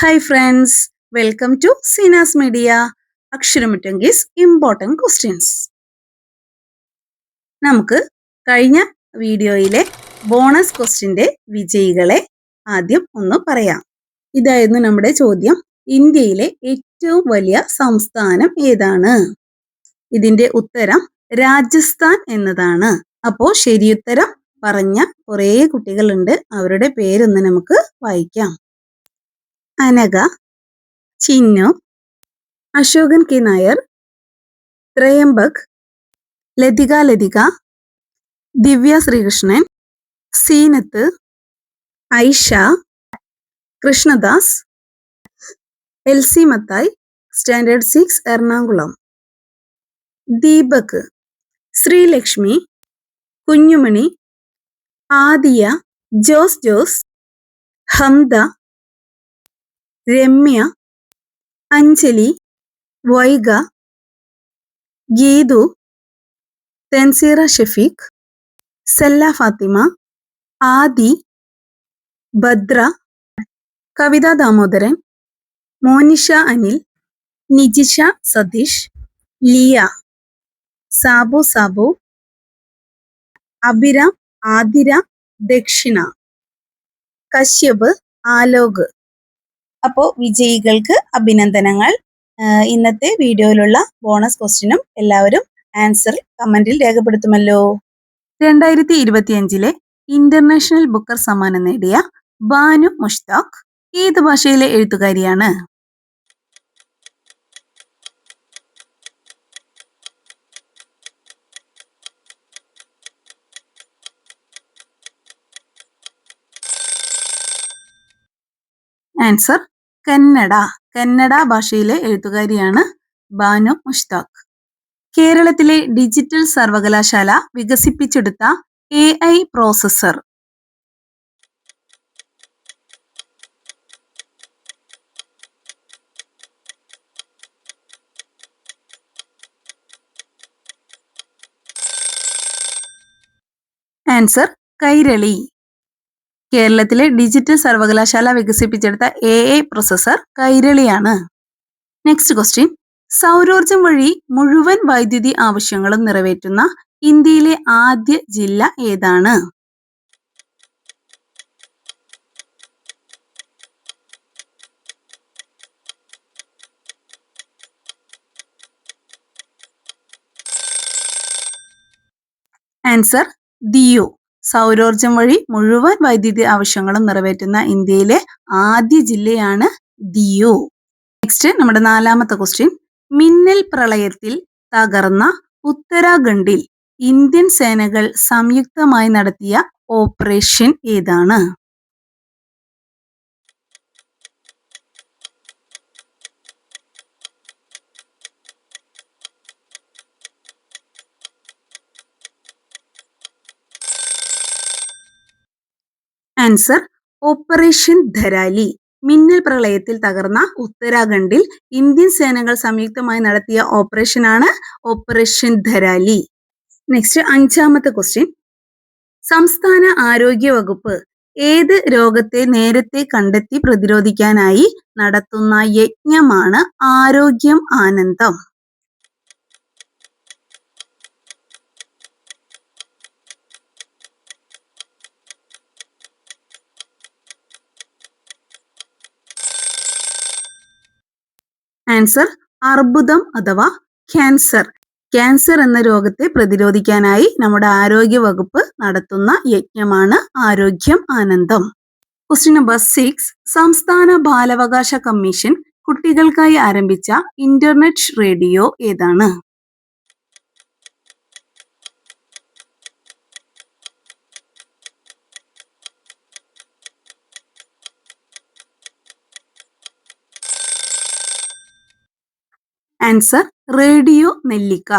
Hi friends welcome to Seena's media അക്ഷരമുറ്റങ്കീസ് important questions നമുക്ക് കഴിഞ്ഞ വീഡിയോയിലെ ബോണസ് ക്വസ്റ്റ്യന്റെ വിജയികളെ ആദ്യം ഒന്ന് പറയാം. ഇതായിരുന്നു നമ്മുടെ ചോദ്യം. ഇന്ത്യയിലെ ഏറ്റവും വലിയ സംസ്ഥാനം ഏതാണ്? ഇതിന്റെ ഉത്തരം രാജസ്ഥാൻ എന്നതാണ്. അപ്പോൾ ശരിയുത്തരം പറഞ്ഞ കുറേ കുട്ടികളുണ്ട്. അവരുടെ പേരൊന്ന് നമുക്ക് വായിക്കാം. Anagha Chinnu Ashokan K. Nair Tryambak Lathika Lathika Divya Sreekrishnan Seenath Aisha Krishnadas L C Mathai standard six Ernakulam. Deepak Sreelakshmi Kunjumani Adiya Jose Jose Hamda Ramya Anjali Vaiga Geethu Thenseera Shafeeq Sella Fathima Adi Bhadra Kavitha Damodaran Monisha Anil Nijisha Satheesh Liya Sabu Sabu Abhiram Athira Dakshina Kashyap Alok. അപ്പോൾ വിജയികൾക്ക് അഭിനന്ദനങ്ങൾ. ഇന്നത്തെ വീഡിയോയിലുള്ള bonus ക്വസ്റ്റിനും എല്ലാവരും answer കമന്റിൽ രേഖപ്പെടുത്തുമല്ലോ. രണ്ടായിരത്തി ഇരുപത്തിയഞ്ചിലെ international Booker സമ്മാനം നേടിയ ബാനു മുഷ്താഖ് ഏത് ഭാഷയിലെ എഴുത്തുകാരിയാണ്? ആൻസർ കന്നഡ. കന്നഡ ഭാഷയിലെ എഴുത്തുകാരിയാണ് ബാനു മുഷ്താഖ്. കേരളത്തിലെ ഡിജിറ്റൽ സർവകലാശാല വികസിപ്പിച്ചെടുത്ത A I processor. Answer Kairali. കേരളത്തിലെ ഡിജിറ്റൽ സർവകലാശാല വികസിപ്പിച്ചെടുത്ത എ എ പ്രൊസസർ കൈരളിയാണ്. നെക്സ്റ്റ് ക്വസ്റ്റ്യൻ സൗരോർജം വഴി മുഴുവൻ വൈദ്യുതി ആവശ്യങ്ങളും നിറവേറ്റുന്ന ഇന്ത്യയിലെ ആദ്യ ജില്ല ഏതാണ്? ആൻസർ ദിയു സൗരോർജം വഴി മുഴുവൻ വൈദ്യുതി ആവശ്യങ്ങളും നിറവേറ്റുന്ന ഇന്ത്യയിലെ ആദ്യ ജില്ലയാണ് ദിയു. നെക്സ്റ്റ് നമ്മുടെ നാലാമത്തെ ക്വസ്റ്റ്യൻ മിന്നൽ പ്രളയത്തിൽ തകർന്ന ഉത്തരാഖണ്ഡിൽ ഇന്ത്യൻ സേനകൾ സംയുക്തമായി നടത്തിയ ഓപ്പറേഷൻ ഏതാണ്? ആൻസർ ഓപ്പറേഷൻ ധരാലി മിന്നൽ പ്രളയത്തിൽ തകർന്ന ഉത്തരാഖണ്ഡിൽ ഇന്ത്യൻ സേനകൾ സംയുക്തമായി നടത്തിയ ഓപ്പറേഷൻ ആണ് ഓപ്പറേഷൻ ധരാലി നെക്സ്റ്റ് അഞ്ചാമത്തെ ക്വസ്റ്റ്യൻ സംസ്ഥാന ആരോഗ്യ വകുപ്പ് ഏത് രോഗത്തെ നേരത്തെ കണ്ടെത്തി പ്രതിരോധിക്കാനായി നടത്തുന്ന യജ്ഞമാണ് ആരോഗ്യം ആനന്ദം? ആൻസർ അർബുദം അഥവാ ക്യാൻസർ ക്യാൻസർ എന്ന രോഗത്തെ പ്രതിരോധിക്കാനായി നമ്മുടെ ആരോഗ്യ വകുപ്പ് നടത്തുന്ന യജ്ഞമാണ് ആരോഗ്യം ആനന്ദം. ക്വസ്റ്റ്യൻ നമ്പർ സിക്സ് സംസ്ഥാന ബാലാവകാശ കമ്മീഷൻ കുട്ടികൾക്കായി ആരംഭിച്ച ഇന്റർനെറ്റ് റേഡിയോ ഏതാണ്? ആൻസർ റേഡിയോ നെല്ലിക്ക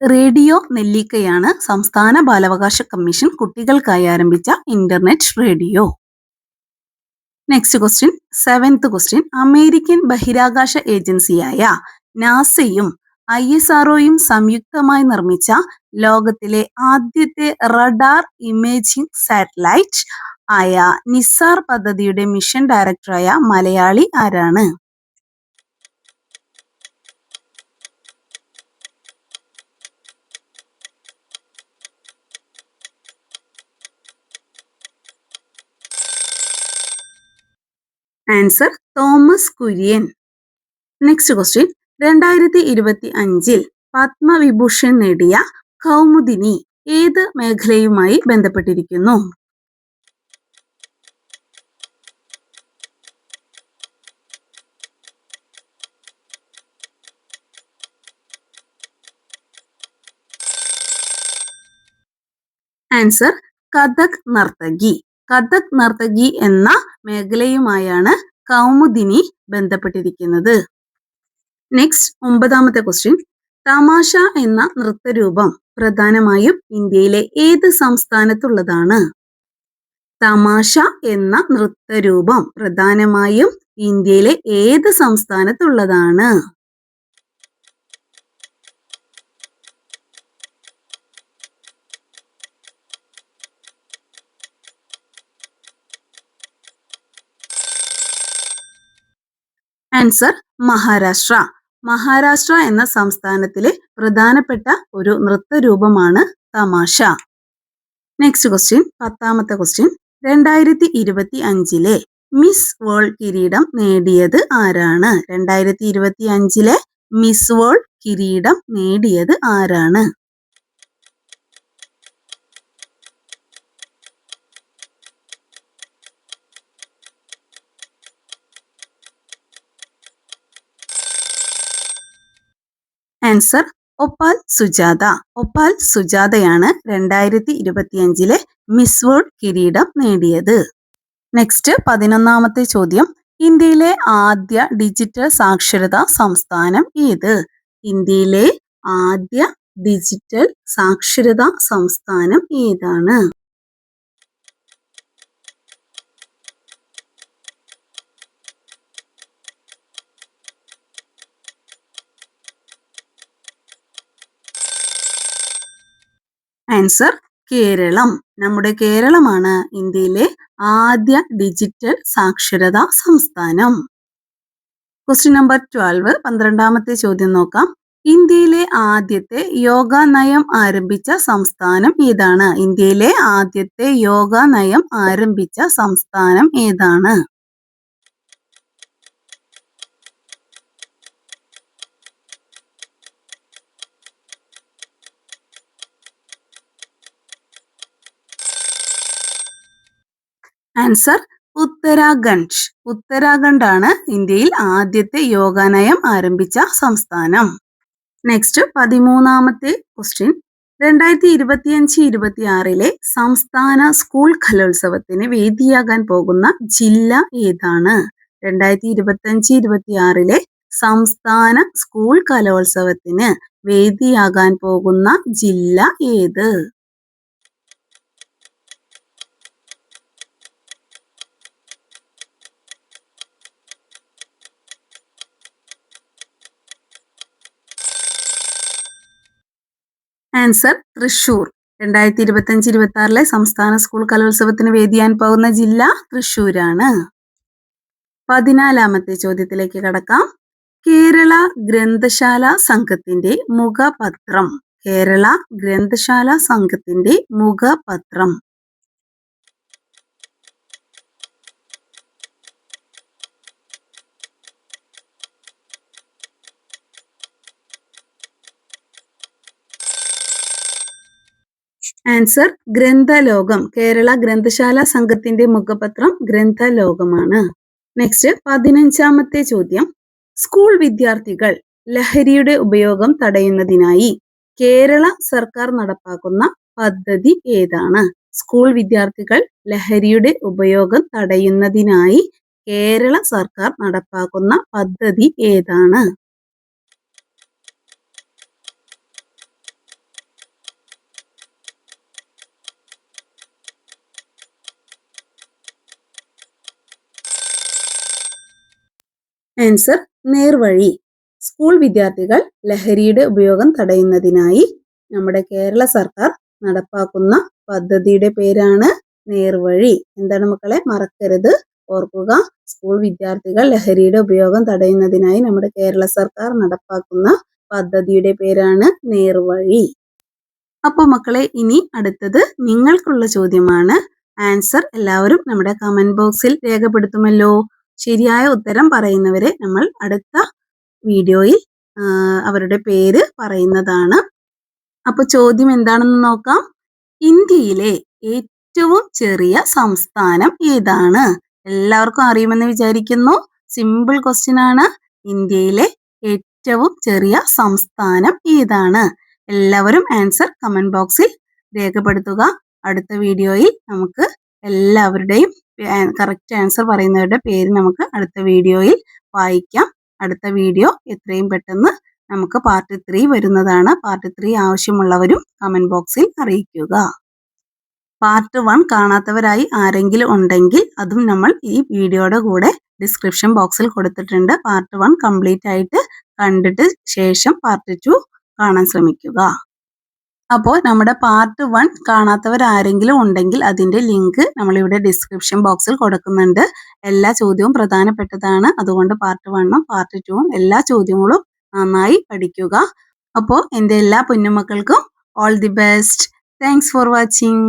റേഡിയോ നെല്ലിക്കയാണ് സംസ്ഥാന ബാലാവകാശ കമ്മീഷൻ കുട്ടികൾക്കായി ആരംഭിച്ച internet radio next question seventh question American ബഹിരാകാശ ഏജൻസിയായ നാസയും ഐ എസ് ആർഒയും സംയുക്തമായി നിർമ്മിച്ച ലോകത്തിലെ ആദ്യത്തെ റഡാർ ഇമേജിംഗ് സാറ്റലൈറ്റ് ആയ നിസാർ പദ്ധതിയുടെ മിഷൻ ഡയറക്ടറായ മലയാളി ആരാണ്? Answer Thomas Kurian. Next question രണ്ടായിരത്തി ഇരുപത്തി അഞ്ചിൽ പത്മവിഭൂഷൺ നേടിയ കൗമുദിനി ഏത് മേഖലയുമായി ബന്ധപ്പെട്ടിരിക്കുന്നു? ആൻസർ കഥക് നർത്തകി. കഥക് നർത്തകി എന്ന മേഖലയുമായാണ് കൗമുദിനി ബന്ധപ്പെട്ടിരിക്കുന്നത്. നെക്സ്റ്റ് ഒമ്പതാമത്തെ ക്വസ്റ്റ്യൻ തമാശ എന്ന നൃത്തരൂപം പ്രധാനമായും ഇന്ത്യയിലെ ഏത് സംസ്ഥാനത്തുള്ളതാണ്? തമാശ എന്ന നൃത്തരൂപം പ്രധാനമായും ഇന്ത്യയിലെ ഏത് സംസ്ഥാനത്തുള്ളതാണ്? ആൻസർ മഹാരാഷ്ട്ര. മഹാരാഷ്ട്ര എന്ന സംസ്ഥാനത്തിലെ പ്രധാനപ്പെട്ട ഒരു നൃത്തരൂപമാണ് തമാശ. നെക്സ്റ്റ് ക്വസ്റ്റ്യൻ പത്താമത്തെ ക്വസ്റ്റ്യൻ രണ്ടായിരത്തി ഇരുപത്തി അഞ്ചിലെ മിസ് വേൾഡ് കിരീടം നേടിയത് ആരാണ്? രണ്ടായിരത്തി ഇരുപത്തി അഞ്ചിലെ മിസ് വേൾഡ് കിരീടം നേടിയത് ആരാണ്? ആൻസർ ഒപ്പാൽ സുജാത. ഒപ്പാൽ സുജാതയാണ് രണ്ടായിരത്തി ഇരുപത്തിയഞ്ചിലെ മിസ് വേൾഡ് കിരീടം നേടിയത്. നെക്സ്റ്റ് പതിനൊന്നാമത്തെ ചോദ്യം. ഇന്ത്യയിലെ ആദ്യ ഡിജിറ്റൽ സാക്ഷരതാ സംസ്ഥാനം ഏത്? ഇന്ത്യയിലെ ആദ്യ ഡിജിറ്റൽ സാക്ഷരതാ സംസ്ഥാനം ഏതാണ്? ആൻസർ കേരളം. നമ്മുടെ കേരളമാണ് ഇന്ത്യയിലെ ആദ്യ ഡിജിറ്റൽ സാക്ഷരതാ സംസ്ഥാനം. ക്വസ്റ്റ്യൻ നമ്പർ ട്വൽവ് പന്ത്രണ്ടാമത്തെ ചോദ്യം നോക്കാം. ഇന്ത്യയിലെ ആദ്യത്തെ യോഗ നയം ആരംഭിച്ച സംസ്ഥാനം ഏതാണ്? ഇന്ത്യയിലെ ആദ്യത്തെ യോഗ നയം ആരംഭിച്ച സംസ്ഥാനം ഏതാണ്? ആൻസർ ഉത്തരാഖണ്ഡ്. ഉത്തരാഖണ്ഡ് ആണ് ഇന്ത്യയിൽ ആദ്യത്തെ യോഗാനയം ആരംഭിച്ച സംസ്ഥാനം. നെക്സ്റ്റ് പതിമൂന്നാമത്തെ ക്വസ്റ്റ്യൻ രണ്ടായിരത്തി ഇരുപത്തിയഞ്ച് ഇരുപത്തി ആറിലെ സംസ്ഥാന സ്കൂൾ കലോത്സവത്തിന് വേദിയാകാൻ പോകുന്ന ജില്ല ഏതാണ്? രണ്ടായിരത്തി ഇരുപത്തിയഞ്ച് ഇരുപത്തി ആറിലെ സംസ്ഥാന സ്കൂൾ കലോത്സവത്തിന് വേദിയാകാൻ പോകുന്ന ജില്ല ഏത്? ആൻസർ തൃശൂർ രണ്ടായിരത്തി ഇരുപത്തഞ്ച് ഇരുപത്തി ആറിലെ സംസ്ഥാന സ്കൂൾ കലോത്സവത്തിന് വേദിയാൻ പോകുന്ന ജില്ല തൃശൂരാണ് പതിനാലാമത്തെ ചോദ്യത്തിലേക്ക് കടക്കാം. കേരള ഗ്രന്ഥശാല സംഘത്തിന്റെ മുഖപത്രം. കേരള ഗ്രന്ഥശാല സംഘത്തിന്റെ മുഖപത്രം. ആൻസർ ഗ്രന്ഥലോകം. കേരള ഗ്രന്ഥശാല സംഘത്തിന്റെ മുഖപത്രം ഗ്രന്ഥലോകമാണ്. നെക്സ്റ്റ് പതിനഞ്ചാമത്തെ ചോദ്യം. സ്കൂൾ വിദ്യാർത്ഥികൾ ലഹരിയുടെ ഉപയോഗം തടയുന്നതിനായി കേരള സർക്കാർ നടപ്പാക്കുന്ന പദ്ധതി ഏതാണ്? സ്കൂൾ വിദ്യാർത്ഥികൾ ലഹരിയുടെ ഉപയോഗം തടയുന്നതിനായി കേരള സർക്കാർ നടപ്പാക്കുന്ന പദ്ധതി ഏതാണ്? ആൻസർ നേർവഴി. സ്കൂൾ വിദ്യാർത്ഥികൾ ലഹരിയുടെ ഉപയോഗം തടയുന്നതിനായി നമ്മുടെ കേരള സർക്കാർ നടപ്പാക്കുന്ന പദ്ധതിയുടെ പേരാണ് നേർവഴി. എന്താണ് മക്കളെ? മറക്കരുത്. ഓർക്കുക സ്കൂൾ വിദ്യാർത്ഥികൾ ലഹരിയുടെ ഉപയോഗം തടയുന്നതിനായി നമ്മുടെ കേരള സർക്കാർ നടപ്പാക്കുന്ന പദ്ധതിയുടെ പേരാണ് നേർവഴി. അപ്പോൾ മക്കളെ ഇനി അടുത്തത് നിങ്ങൾക്കുള്ള ചോദ്യമാണ്. ആൻസർ എല്ലാവരും നമ്മുടെ കമന്റ് ബോക്സിൽ രേഖപ്പെടുത്തുമല്ലോ. ശരിയായ ഉത്തരം പറയുന്നവരെ നമ്മൾ അടുത്ത വീഡിയോയിൽ അവരുടെ പേര് പറയുന്നതാണ്. അപ്പോൾ ചോദ്യം എന്താണെന്ന് നോക്കാം. ഇന്ത്യയിലെ ഏറ്റവും ചെറിയ സംസ്ഥാനം ഏതാണ്? എല്ലാവർക്കും അറിയുമെന്ന് വിചാരിക്കുന്നു. സിമ്പിൾ ക്വസ്റ്റ്യൻ ആണ്. ഇന്ത്യയിലെ ഏറ്റവും ചെറിയ സംസ്ഥാനം ഏതാണ്? എല്ലാവരും ആൻസർ കമന്റ് ബോക്സിൽ രേഖപ്പെടുത്തുക. അടുത്ത വീഡിയോയിൽ നമുക്ക് എല്ലാവരുടെയും കറക്റ്റ് ആൻസർ പറയുന്നവരുടെ പേര് നമുക്ക് അടുത്ത വീഡിയോയിൽ വായിക്കാം. അടുത്ത വീഡിയോ എത്രയും പെട്ടെന്ന് നമുക്ക് പാർട്ട് ത്രീ വരുന്നതാണ്. പാർട്ട് ത്രീ ആവശ്യമുള്ളവരും കമന്റ് ബോക്സിൽ അറിയിക്കുക. പാർട്ട് വൺ കാണാത്തവരായി ആരെങ്കിലും ഉണ്ടെങ്കിൽ അതും നമ്മൾ ഈ വീഡിയോയുടെ കൂടെ ഡിസ്ക്രിപ്ഷൻ ബോക്സിൽ കൊടുത്തിട്ടുണ്ട്. പാർട്ട് വൺ കംപ്ലീറ്റ് ആയിട്ട് കണ്ടിട്ട് ശേഷം പാർട്ട് ടു കാണാൻ ശ്രമിക്കുക. അപ്പോൾ നമ്മുടെ പാർട്ട് വൺ കാണാത്തവർ ആരെങ്കിലും ഉണ്ടെങ്കിൽ അതിന്റെ ലിങ്ക് നമ്മളിവിടെ ഡിസ്ക്രിപ്ഷൻ ബോക്സിൽ കൊടുക്കുന്നുണ്ട്. എല്ലാ ചോദ്യവും പ്രധാനപ്പെട്ടതാണ്. അതുകൊണ്ട് പാർട്ട് വണ്ണും പാർട്ട് ടുവും എല്ലാ ചോദ്യങ്ങളും നന്നായി പഠിക്കുക. അപ്പോൾ എന്റെ എല്ലാ പൊന്നുമക്കൾക്കും all the best thanks for watching